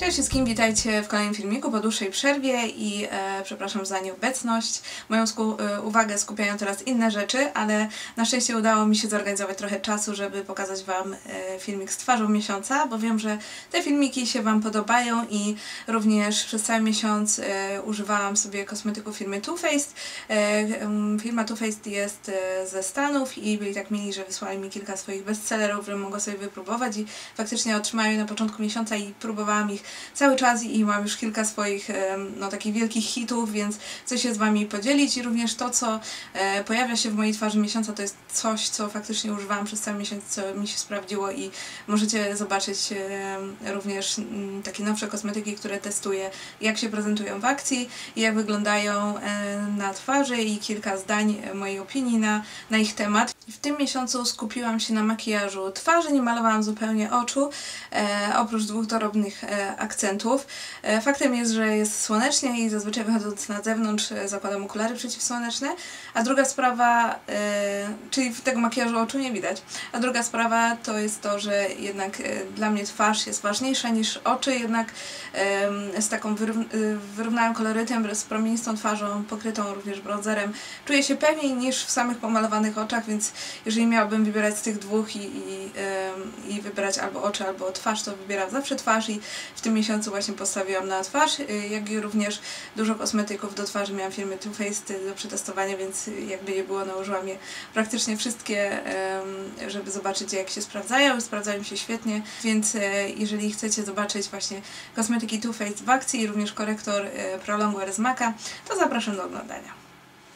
Cześć wszystkim, witajcie w kolejnym filmiku po dłuższej przerwie i e, przepraszam za nieobecność. Moją sku e, uwagę skupiają teraz inne rzeczy, ale na szczęście udało mi się zorganizować trochę czasu, żeby pokazać Wam e, filmik z twarzą miesiąca, bo wiem, że te filmiki się Wam podobają i również przez cały miesiąc e, używałam sobie kosmetyku firmy Too Faced. E, firma Too Faced jest e, ze Stanów i byli tak mili, że wysłali mi kilka swoich bestsellerów, że mogła sobie wypróbować i faktycznie otrzymałem je na początku miesiąca i próbowałam ich cały czas i mam już kilka swoich no, takich wielkich hitów, więc chcę się z Wami podzielić i również to, co e, pojawia się w mojej twarzy miesiąca, to jest coś, co faktycznie używałam przez cały miesiąc, co mi się sprawdziło i możecie zobaczyć również mm, takie nowsze kosmetyki, które testuję, jak się prezentują w akcji i jak wyglądają e, na twarzy i kilka zdań mojej opinii na, na ich temat. W tym miesiącu skupiłam się na makijażu twarzy, nie malowałam zupełnie oczu, e, oprócz dwóch drobnych e, akcentów. E, faktem jest, że jest słonecznie i zazwyczaj wychodząc na zewnątrz e, zakładam okulary przeciwsłoneczne, a druga sprawa, e, czyli tego makijażu oczu nie widać, a druga sprawa to jest to, że jednak dla mnie twarz jest ważniejsza niż oczy, jednak z taką wyrównałym kolorytem, z promienistą twarzą, pokrytą również bronzerem, czuję się pewniej niż w samych pomalowanych oczach, więc jeżeli miałabym wybierać z tych dwóch i, i, i wybrać albo oczy, albo twarz, to wybieram zawsze twarz i w tym miesiącu właśnie postawiłam na twarz, y, jak i również dużo kosmetyków do twarzy. Miałam firmy Too Faced do przetestowania, więc jakby nie było, nałożyłam je praktycznie wszystkie, żeby zobaczyć jak się sprawdzają. Sprawdzają się świetnie, więc e, jeżeli chcecie zobaczyć właśnie kosmetyki Too Faced w akcji i również korektor e, Prolongwear z Maca, to zapraszam do oglądania.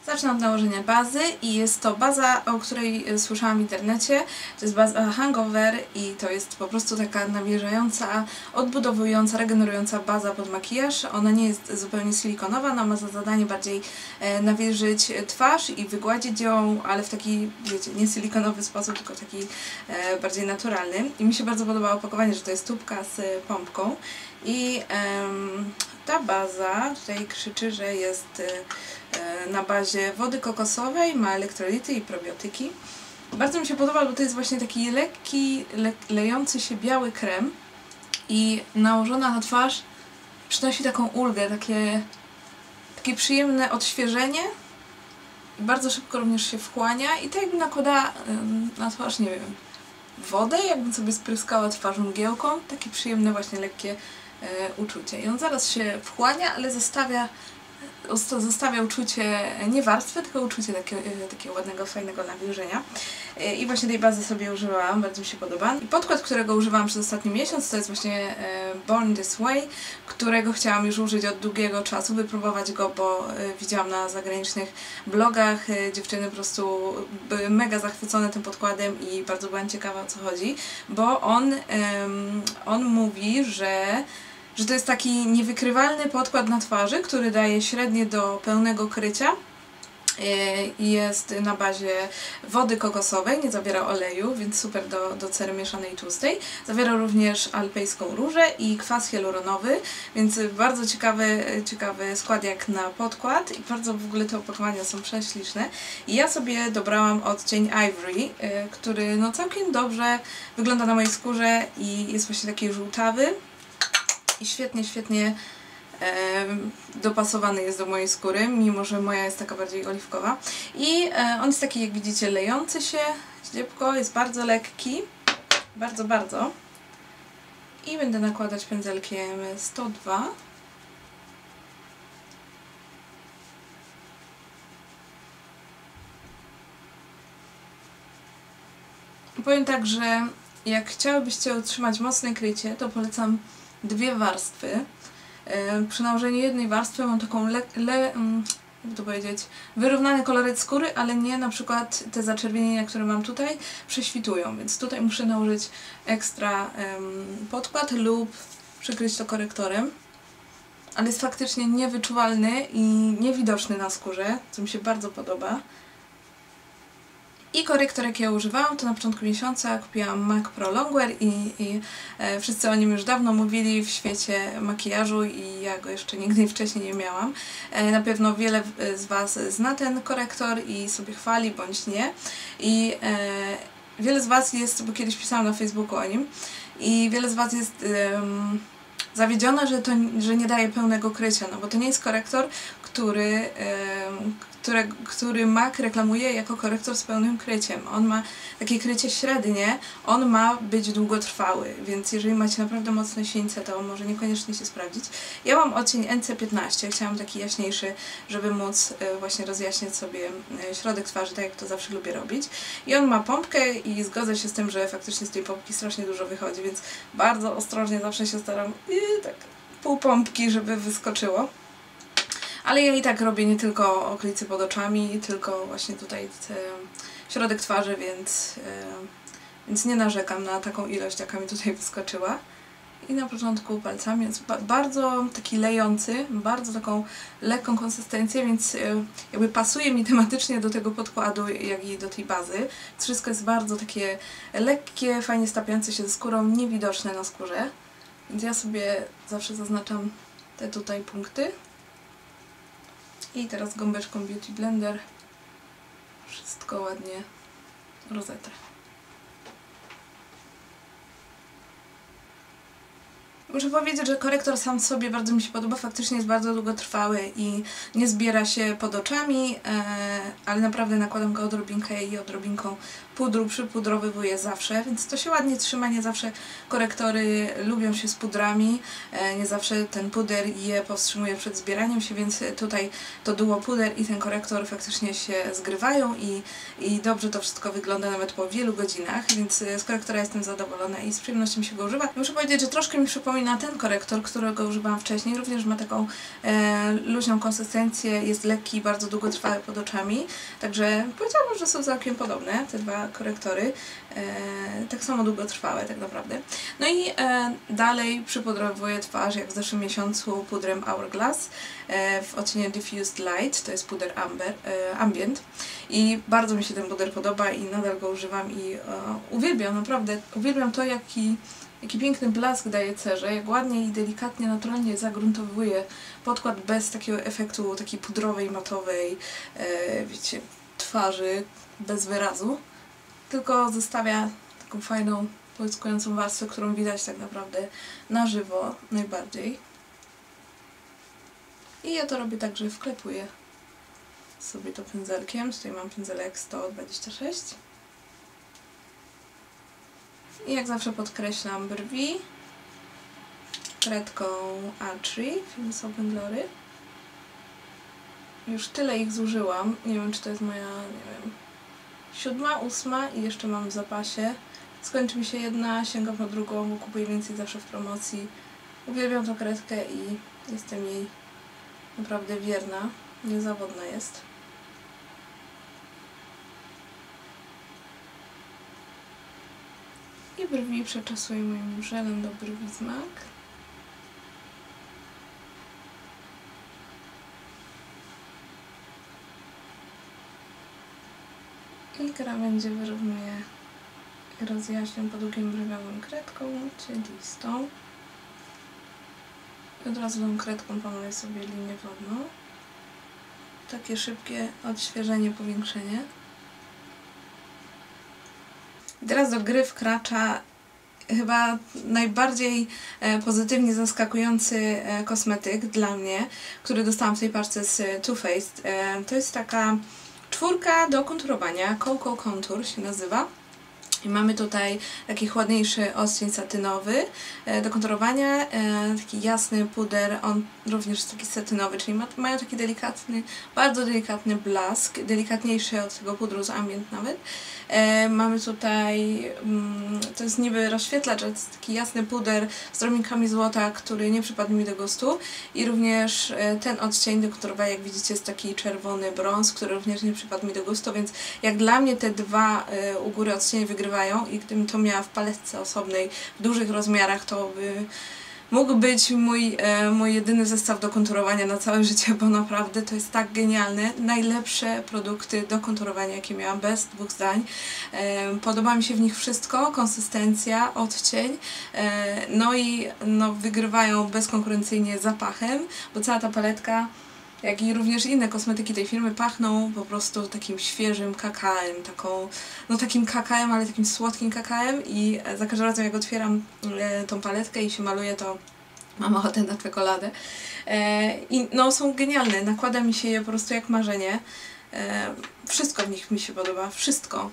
Zacznę od nałożenia bazy i jest to baza, o której e, słyszałam w internecie. To jest baza Hangover i to jest po prostu taka nawilżająca, odbudowująca, regenerująca baza pod makijaż. Ona nie jest zupełnie silikonowa, ona ma za zadanie bardziej e, nawilżyć twarz i wygładzić ją, ale w taki, wiecie, nie silikonowy sposób, tylko taki e, bardziej naturalny. I mi się bardzo podoba opakowanie, że to jest tubka z pompką i ta baza tutaj krzyczy, że jest e, na bazie wody kokosowej, ma elektrolity i probiotyki. Bardzo mi się podoba, bo to jest właśnie taki lekki, le lejący się biały krem i nałożona na twarz przynosi taką ulgę, takie, takie przyjemne odświeżenie bardzo szybko również się wchłania i tak jakby nakłada na twarz, nie wiem, wodę, jakbym sobie spryskała twarz mgiełką, takie przyjemne właśnie lekkie uczucie. I on zaraz się wchłania, ale zostawia, zostawia uczucie nie warstwy, tylko uczucie takiego, e, takiego ładnego, fajnego nawilżenia. E, I właśnie tej bazy sobie używałam, bardzo mi się podoba. I podkład, którego używałam przez ostatni miesiąc, to jest właśnie Born This Way, którego chciałam już użyć od długiego czasu, wypróbować go, bo widziałam na zagranicznych blogach, dziewczyny po prostu były mega zachwycone tym podkładem i bardzo byłam ciekawa o co chodzi, bo on, on mówi, że że to jest taki niewykrywalny podkład na twarzy, który daje średnie do pełnego krycia e, i jest na bazie wody kokosowej, nie zawiera oleju, więc super do, do cery mieszanej i tłustej. Zawiera również alpejską różę i kwas hialuronowy, więc bardzo ciekawy, ciekawy skład jak na podkład i bardzo w ogóle te opakowania są prześliczne. I ja sobie dobrałam odcień Ivory, e, który no całkiem dobrze wygląda na mojej skórze i jest właśnie taki żółtawy i świetnie, świetnie dopasowany jest do mojej skóry, mimo że moja jest taka bardziej oliwkowa. I e, on jest taki, jak widzicie, lejący się, ździebko, jest bardzo lekki, bardzo, bardzo. I będę nakładać pędzelkiem 102. Powiem tak, że jak chciałybyście utrzymać mocne krycie, to polecam dwie warstwy. E, przy nałożeniu jednej warstwy mam taką le, le mm, jak to powiedzieć, wyrównany koloryt skóry, ale nie na przykład te zaczerwienienia, które mam tutaj, prześwitują, więc tutaj muszę nałożyć ekstra podkład lub przykryć to korektorem. Ale jest faktycznie niewyczuwalny i niewidoczny na skórze, co mi się bardzo podoba. I korektor, jaki ja używałam, to na początku miesiąca kupiłam MAC Pro Longwear i, i e, wszyscy o nim już dawno mówili w świecie makijażu i ja go jeszcze nigdy wcześniej nie miałam. E, na pewno wiele z Was zna ten korektor i sobie chwali, bądź nie. I e, wiele z Was jest, bo kiedyś pisałam na Facebooku o nim, i wiele z Was jest zawiedziona, że, to, że nie daje pełnego krycia, no bo to nie jest korektor, który, które, który MAC reklamuje jako korektor z pełnym kryciem. On ma takie krycie średnie, on ma być długotrwały, więc jeżeli macie naprawdę mocne świńce, to może niekoniecznie się sprawdzić. Ja mam odcień NC15, chciałam taki jaśniejszy, żeby móc e, właśnie rozjaśniać sobie środek twarzy, tak jak to zawsze lubię robić. I on ma pompkę i zgodzę się z tym, że faktycznie z tej pompki strasznie dużo wychodzi, więc bardzo ostrożnie zawsze się staram tak pół pompki, żeby wyskoczyło. Ale ja i tak robię nie tylko okolice pod oczami, tylko właśnie tutaj te, środek twarzy, więc, e, więc nie narzekam na taką ilość, jaka mi tutaj wyskoczyła. I na początku palcami jest bardzo taki lejący, bardzo taką lekką konsystencję, więc e, jakby pasuje mi tematycznie do tego podkładu, jak i do tej bazy. Wszystko jest bardzo takie lekkie, fajnie stapiające się ze skórą, niewidoczne na skórze. Więc ja sobie zawsze zaznaczam te tutaj punkty. I teraz gąbeczką Beauty Blender wszystko ładnie rozetrę. Muszę powiedzieć, że korektor sam sobie bardzo mi się podoba, faktycznie jest bardzo długotrwały i nie zbiera się pod oczami, e, ale naprawdę nakładam go odrobinkę i odrobinką pudru przypudrowywuję zawsze, więc to się ładnie trzyma, nie zawsze korektory lubią się z pudrami, e, nie zawsze ten puder je powstrzymuje przed zbieraniem się, więc tutaj to duo puder i ten korektor faktycznie się zgrywają i, i dobrze to wszystko wygląda nawet po wielu godzinach, więc z korektora jestem zadowolona i z przyjemnością się go używa. Muszę powiedzieć, że troszkę mi przypomina ten korektor, którego używałam wcześniej, również ma taką e, luźną konsystencję, jest lekki, bardzo długotrwały pod oczami, także powiedziałabym, że są całkiem podobne te dwa korektory, e, tak samo długotrwałe tak naprawdę. No i e, dalej przypudrowuję twarz jak w zeszłym miesiącu pudrem Hourglass e, w odcieniu Diffused Light, to jest puder amber, e, ambient. I bardzo mi się ten puder podoba i nadal go używam i e, uwielbiam, naprawdę uwielbiam to jaki Jaki piękny blask daje cerze, jak ładnie i delikatnie, naturalnie zagruntowuje podkład bez takiego efektu takiej pudrowej, matowej, e, wiecie, twarzy, bez wyrazu, tylko zostawia taką fajną, połyskującą warstwę, którą widać tak naprawdę na żywo najbardziej. I ja to robię tak, że wklepuję sobie to pędzelkiem. Tutaj mam pędzelek 126. I jak zawsze podkreślam brwi kredką A3 Films Open Glory. Już tyle ich zużyłam. Nie wiem, czy to jest moja, nie wiem, siódma, ósma i jeszcze mam w zapasie. Skończy mi się jedna, sięgam po drugą, bo kupuję więcej zawsze w promocji. Uwielbiam tą kredkę i jestem jej naprawdę wierna. Niezawodna jest. I brwi przeczasuję moim żelem do brwi z MAC. I krawędzie wyrównuję i rozjaśniam podługiem brwiowym kredką, czyli z I od razu tą kredką pomaluję sobie linię wodną. Takie szybkie odświeżenie, powiększenie. I teraz do gry wkracza chyba najbardziej e, pozytywnie zaskakujący e, kosmetyk dla mnie, który dostałam w tej parce z Too Faced. E, to jest taka Czwórka do konturowania, Coco Contour się nazywa. I mamy tutaj taki chładniejszy odcień satynowy e, do konturowania, e, taki jasny puder, on również jest taki satynowy, czyli ma, mają taki delikatny, bardzo delikatny blask, delikatniejszy od tego pudru z ambient nawet. E, mamy tutaj, mm, to jest niby rozświetlacz, to jest taki jasny puder z drobinkami złota, który nie przypadł mi do gustu i również ten odcień do konturowania, jak widzicie, jest taki czerwony brąz, który również nie przypadł mi do gustu, więc jak dla mnie te dwa u góry odcienie wygrywają i gdybym to miała w paletce osobnej w dużych rozmiarach, to by mógł być mój, e, mój jedyny zestaw do konturowania na całe życie, bo naprawdę to jest tak genialne. Najlepsze produkty do konturowania, jakie miałam, bez dwóch zdań. E, podoba mi się w nich wszystko, konsystencja, odcień, e, no i no, wygrywają bezkonkurencyjnie zapachem, bo cała ta paletka jak i również inne kosmetyki tej firmy pachną po prostu takim świeżym kakaem, taką, no takim kakaem, ale takim słodkim kakaem i za każdym razem jak otwieram e, tą paletkę i się maluje to Mam ochotę na czekoladę. E, I no, są genialne. Nakłada mi się je po prostu jak marzenie. E, wszystko w nich mi się podoba. Wszystko.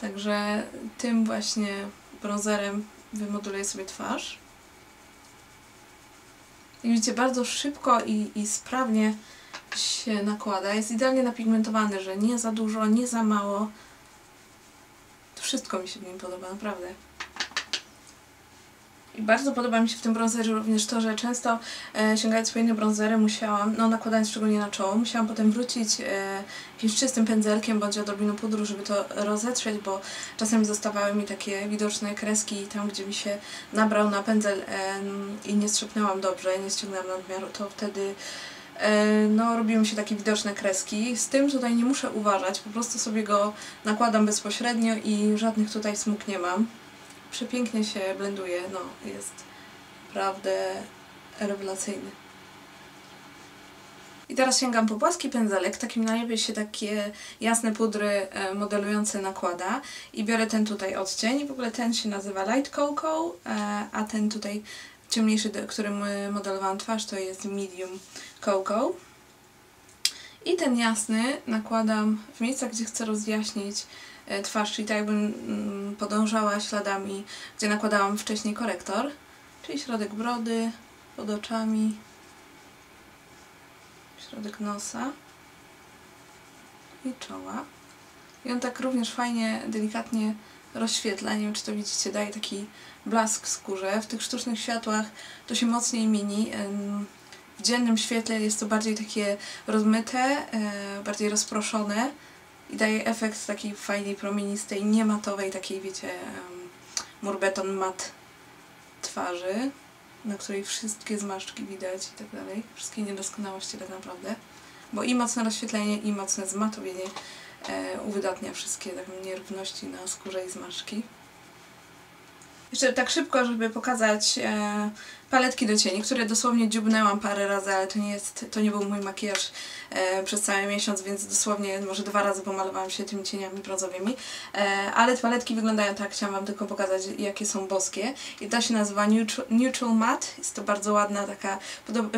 Także tym właśnie bronzerem wymoduluję sobie twarz. I widzicie, bardzo szybko i, i sprawnie się nakłada. Jest idealnie napigmentowany, że nie za dużo, nie za mało. Wszystko mi się w nim podoba, naprawdę. I bardzo podoba mi się w tym bronzerze również to, że często e, sięgając po inne bronzery musiałam, no nakładając szczególnie na czoło, musiałam potem wrócić e, jakimś czystym pędzelkiem bądź odrobiną pudru, żeby to rozetrzeć, bo czasem zostawały mi takie widoczne kreski tam, gdzie mi się nabrał na pędzel e, i nie strzepnęłam dobrze, nie ściągnęłam nadmiaru, to wtedy e, no, robiły mi się takie widoczne kreski. Z tym tutaj nie muszę uważać, po prostu sobie go nakładam bezpośrednio i żadnych tutaj smug nie mam przepięknie się blenduje, no jest naprawdę rewelacyjny. I teraz sięgam po płaski pędzelek, takim najlepiej się takie jasne pudry e, modelujące nakłada i biorę ten tutaj odcień, w ogóle ten się nazywa Light Cocoa, e, a ten tutaj ciemniejszy, którym modelowałam twarz, to jest Medium Cocoa. I ten jasny nakładam w miejscach, gdzie chcę rozjaśnić E, twarz, czyli tak jakbym mm, podążała śladami, gdzie nakładałam wcześniej korektor, czyli środek brody, pod oczami, środek nosa i czoła. I on tak również fajnie, delikatnie rozświetla, nie wiem czy to widzicie, daje taki blask w skórze. W tych sztucznych światłach to się mocniej mieni. W dziennym świetle jest to bardziej takie rozmyte, e, bardziej rozproszone, i daje efekt takiej fajnej, promienistej, niematowej, takiej wiecie, murbeton mat twarzy, na której wszystkie zmarszczki widać i tak dalej, wszystkie niedoskonałości tak naprawdę, bo i mocne rozświetlenie, i mocne zmatowienie e, uwydatnia wszystkie takie nierówności na skórze i zmarszczki. Jeszcze tak szybko, żeby pokazać e, paletki do cieni, które dosłownie dziubnęłam parę razy, ale to nie, jest, to nie był mój makijaż e, przez cały miesiąc, więc dosłownie może dwa razy pomalowałam się tymi cieniami brązowymi. E, ale te paletki wyglądają tak, chciałam Wam tylko pokazać jakie są boskie. I ta się nazywa Neutral, Matte, jest to bardzo ładna taka,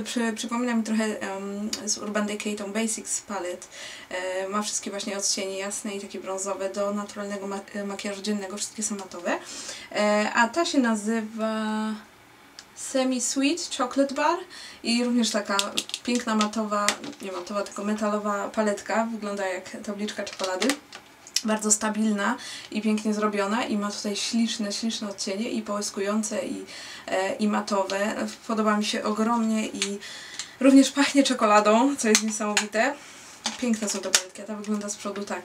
przy, przypomina mi trochę um, z Urban Decay tą Basics Palette. E, ma wszystkie właśnie odcienie jasne i takie brązowe do naturalnego ma makijażu dziennego, wszystkie są matowe. E, a ta się nazywa semi-sweet chocolate bar i również taka piękna matowa, nie matowa, tylko metalowa paletka, wygląda jak tabliczka czekolady. Bardzo stabilna i pięknie zrobiona i ma tutaj śliczne, śliczne odcienie i połyskujące i, e, i matowe. Podoba mi się ogromnie i również pachnie czekoladą, co jest niesamowite. Piękne są te paletki, ta wygląda z przodu tak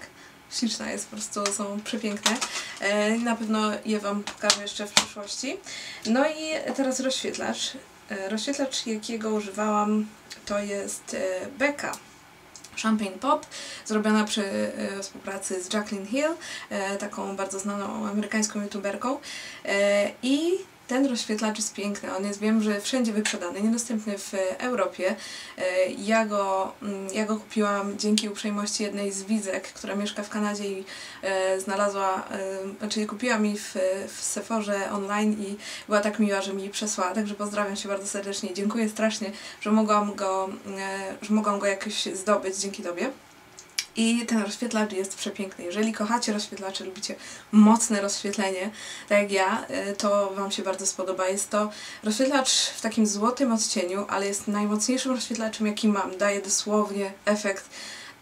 śliczna jest, po prostu są przepiękne. E, na pewno je Wam pokażę jeszcze w przyszłości. No i teraz rozświetlacz. E, rozświetlacz jakiego używałam to jest e, Becca. Champagne Pop, zrobiona przy współpracy z Jacqueline Hill, taką bardzo znaną amerykańską youtuberką. I ten rozświetlacz jest piękny, on jest, wiem, że wszędzie wyprzedany, niedostępny w Europie. E, ja go, mm, ja go kupiłam dzięki uprzejmości jednej z widzek, która mieszka w Kanadzie i e, znalazła, e, znaczy kupiła mi w, w online i była tak miła, że mi przesłała, także pozdrawiam się bardzo serdecznie. Dziękuję strasznie, że mogłam go, że mogłam go jakoś zdobyć dzięki Tobie. I ten rozświetlacz jest przepiękny. Jeżeli kochacie rozświetlacze, lubicie mocne rozświetlenie, tak jak ja, y, to Wam się bardzo spodoba. Jest to rozświetlacz w takim złotym odcieniu, ale jest najmocniejszym rozświetlaczem, jaki mam. Daje dosłownie efekt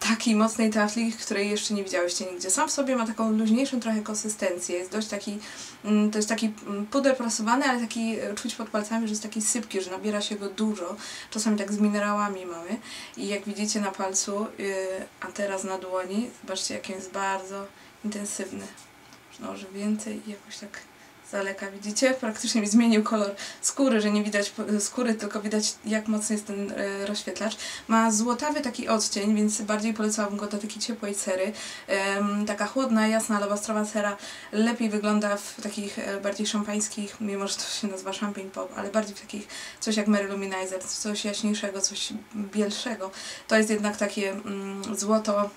takiej mocnej tafli, której jeszcze nie widziałyście nigdzie. Sam w sobie ma taką luźniejszą trochę konsystencję, jest dość taki, mm, to jest taki mm, puder prasowany, ale taki e, czuć pod palcami, że jest taki sypki, że nabiera się go dużo, czasami tak z minerałami mamy i jak widzicie na palcu, yy, a teraz na dłoni, zobaczcie jaki jest bardzo intensywny. Może więcej i jakoś tak daleka widzicie, praktycznie mi zmienił kolor skóry, że nie widać skóry, tylko widać jak mocny jest ten e, rozświetlacz. Ma złotawy taki odcień, więc bardziej polecałabym go do takiej ciepłej cery. taka chłodna, jasna, alabastrowa cera lepiej wygląda w takich e, bardziej szampańskich, mimo że to się nazywa champagne pop, ale bardziej w takich coś jak Mary Luminizer, coś jaśniejszego, coś bielszego. To jest jednak takie mm, złoto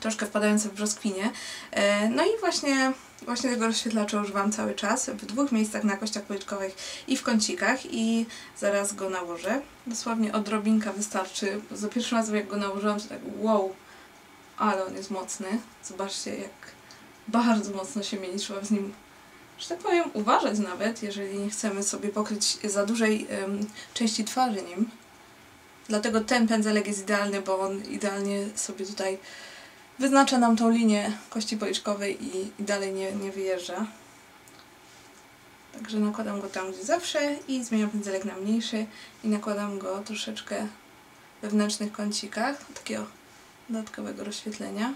troszkę wpadające w brzoskwinie. E, no i właśnie, właśnie tego rozświetlacza używam cały czas, w dwóch miejscach na kościach policzkowych i w kącikach i zaraz go nałożę. Dosłownie odrobinka wystarczy. Za pierwszym razem jak go nałożyłam to tak wow, ale on jest mocny. Zobaczcie jak bardzo mocno się mieni, trzeba z nim że tak powiem, uważać nawet, jeżeli nie chcemy sobie pokryć za dużej części twarzy nim. Dlatego ten pędzelek jest idealny, bo on idealnie sobie tutaj wyznacza nam tą linię kości policzkowej i, i dalej nie, nie wyjeżdża. Także nakładam go tam, gdzie zawsze i zmieniam pędzelek na mniejszy i nakładam go troszeczkę we wewnętrznych kącikach, takiego dodatkowego rozświetlenia.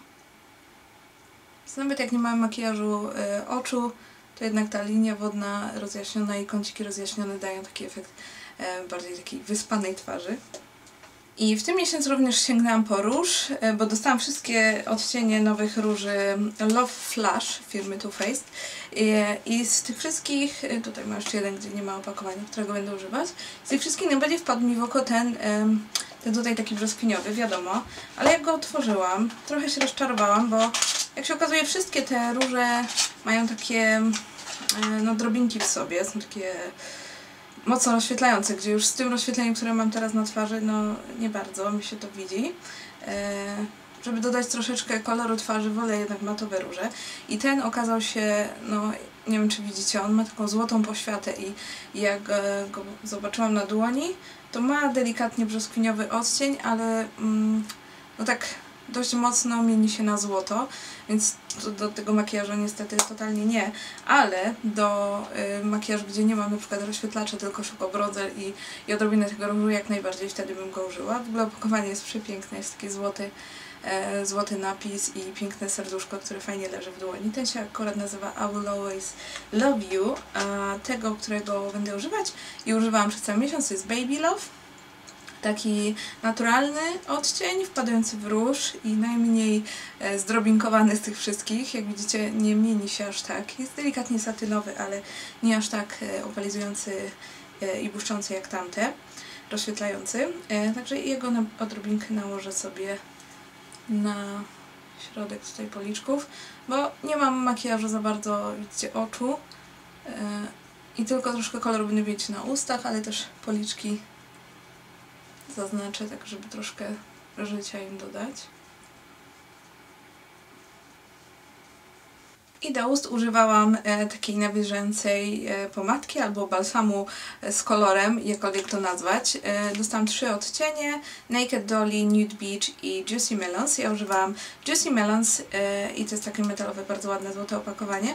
Nawet jak nie mamy makijażu y, oczu, to jednak ta linia wodna rozjaśniona i kąciki rozjaśnione dają taki efekt y, bardziej takiej wyspanej twarzy. I w tym miesiącu również sięgnęłam po róż, e, bo dostałam wszystkie odcienie nowych róży Love Flash firmy Too Faced. I, z tych wszystkich, e, tutaj mam jeszcze jeden, gdzie nie ma opakowania, którego będę używać. Z tych wszystkich najbardziej wpadł mi w oko ten, ten tutaj taki brzoskwiniowy, wiadomo. Ale jak go otworzyłam, trochę się rozczarowałam, bo jak się okazuje, wszystkie te róże mają takie e, no, drobinki w sobie, są takie mocno rozświetlające, gdzie już z tym rozświetleniem, które mam teraz na twarzy, no nie bardzo mi się to widzi. E, żeby dodać troszeczkę koloru twarzy, wolę jednak matowe róże. I ten okazał się, no nie wiem czy widzicie, on ma taką złotą poświatę i jak e, go zobaczyłam na dłoni, to ma delikatnie brzoskwiniowy odcień, ale mm, no tak dość mocno mieni się na złoto, więc do tego makijażu niestety totalnie nie, ale do y, makijażu, gdzie nie mam na przykład rozświetlacza, tylko szybko bronzer i, i odrobinę tego różu, jak najbardziej wtedy bym go użyła. W ogóle opakowanie jest przepiękne, jest taki złoty, e, złoty napis i piękne serduszko, które fajnie leży w dłoni. Ten się akurat nazywa I Will Always Love You, a tego, którego będę używać i używałam przez cały miesiąc, to jest Baby Love taki naturalny odcień, wpadający w róż i najmniej e, zdrobinkowany z tych wszystkich. Jak widzicie, nie mieni się aż tak. Jest delikatnie satynowy, ale nie aż tak e, opalizujący e, i błyszczący jak tamte, rozświetlający. Także jego odrobinkę nałożę sobie na środek tutaj policzków, bo nie mam makijażu za bardzo, widzicie, oczu i tylko troszkę koloru będę mieć na ustach, ale też policzki zaznaczę, tak żeby troszkę życia im dodać. I do ust używałam e, takiej nawilżającej e, pomadki albo balsamu e, z kolorem, jakkolwiek to nazwać. Dostałam trzy odcienie, Naked Dolly, Nude Beach i Juicy Melons. Ja używałam Juicy Melons i to jest takie metalowe, bardzo ładne, złote opakowanie.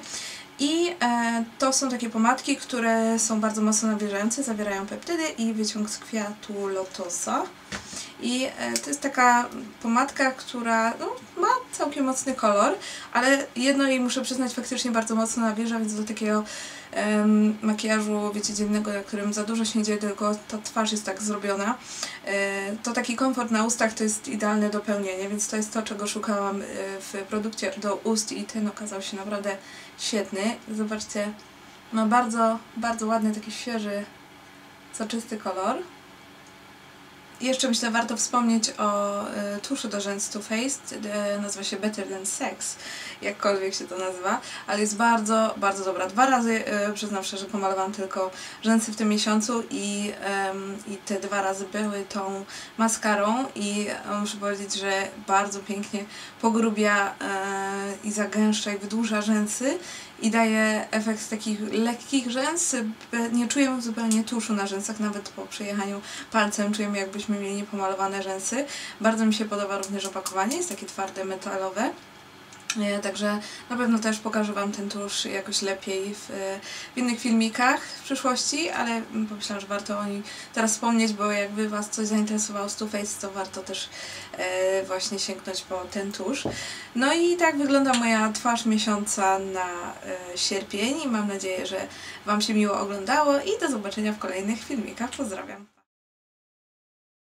I e, to są takie pomadki, które są bardzo mocno nawilżające, zawierają peptydy i wyciąg z kwiatu lotosa. I e, to jest taka pomadka, która no, ma całkiem mocny kolor, ale jedno jej muszę przyznać faktycznie bardzo mocno nawilża, więc do takiego makijażu, wiecie, dziennego, na którym za dużo się dzieje, tylko ta twarz jest tak zrobiona, e, to taki komfort na ustach to jest idealne dopełnienie, więc to jest to, czego szukałam e, w produkcie do ust i ten okazał się naprawdę świetny. Zobaczcie, ma bardzo, bardzo ładny, taki świeży, soczysty kolor. Jeszcze myślę, warto wspomnieć o y, tuszu do rzęs Too Faced. Y, nazywa się Better Than Sex, jakkolwiek się to nazywa, ale jest bardzo, bardzo dobra. Dwa razy, y, przyznam szczerze, pomalowałam tylko rzęsy w tym miesiącu i, i te dwa razy były tą maskarą i muszę powiedzieć, że bardzo pięknie pogrubia i zagęszcza i wydłuża rzęsy i daje efekt takich lekkich rzęs. Nie czujemy zupełnie tuszu na rzęsach, nawet po przejechaniu palcem czujemy jakbyśmy mieli niepomalowane rzęsy. Bardzo mi się podoba również opakowanie, jest takie twarde, metalowe. E, także na pewno też pokażę Wam ten tusz jakoś lepiej w, w, innych filmikach w przyszłości, ale pomyślałam, że warto o nim teraz wspomnieć, bo jakby Was coś zainteresowało z Too Faced, to warto też e, właśnie sięgnąć po ten tusz. No i tak wygląda moja twarz miesiąca na e, sierpień i mam nadzieję, że Wam się miło oglądało i do zobaczenia w kolejnych filmikach. Pozdrawiam!